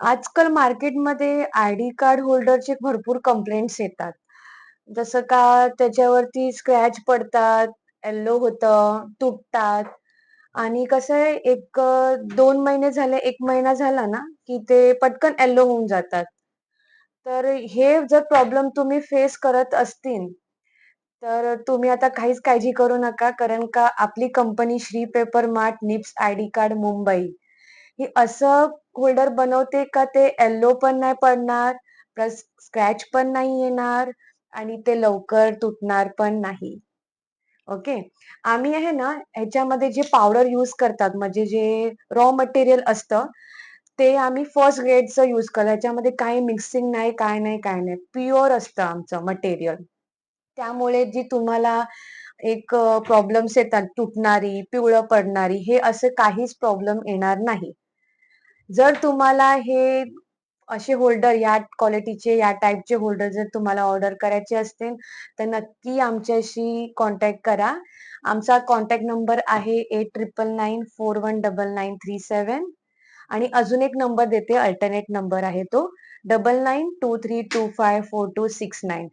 आजकाल मार्केटमध्ये ID card होल्डरचे भरपूर कंप्लेंट्स येतात. जसं का त्याच्यावरती स्क्रॅच पडतात, येलो होतं, तुटतात आणि कसं आहे एक अ, 2 महिने झाले, 1 महिना झाला ना, की ते पटकन येलो होऊन जातात. तर हे जर प्रॉब्लेम तुम्ही फेस करत असतील, तर तुम्ही आता काहीच काळजी करू नका. कारण का आपली कंपनी श्री पेपर मार्ट निप्स आयडी कार्ड मुंबई ही असं होल्डर बनवते का ते येल्लो पण नाही पडणार, प्लस स्क्रॅच पण नाही येणार आणि ते लवकर तुटणार पण नाही. ओके. आम्ही आहे ना, ह्याच्यामध्ये जे पावडर यूज करतात म्हणजे जे रॉ मटेरियल असतं, ते आम्ही फर्स्ट ग्रेडचं यूज करतो. ह्याच्यामध्ये काही मिक्सिंग नाही, काय नाही, काय नाही. प्युअर असतं आमचं मटेरियल. त्यामुळे जी तुम्हाला एक प्रॉब्लेम्स येतात तुटणारी, पिवळं पडणारी, हे असे काहीच प्रॉब्लेम येणार नाही. जर तुम्हाला हे असे होल्डर या क्वालिटीचे, या टाईपचे होल्डर जर तुम्हाला ऑर्डर करायचे असतील, तर नक्की आमच्याशी कॉन्टॅक्ट करा. आमचा कॉन्टॅक्ट नंबर आहे 8999419937 आणि अजून एक नंबर देते, अल्टरनेट नंबर आहे तो 9923254269.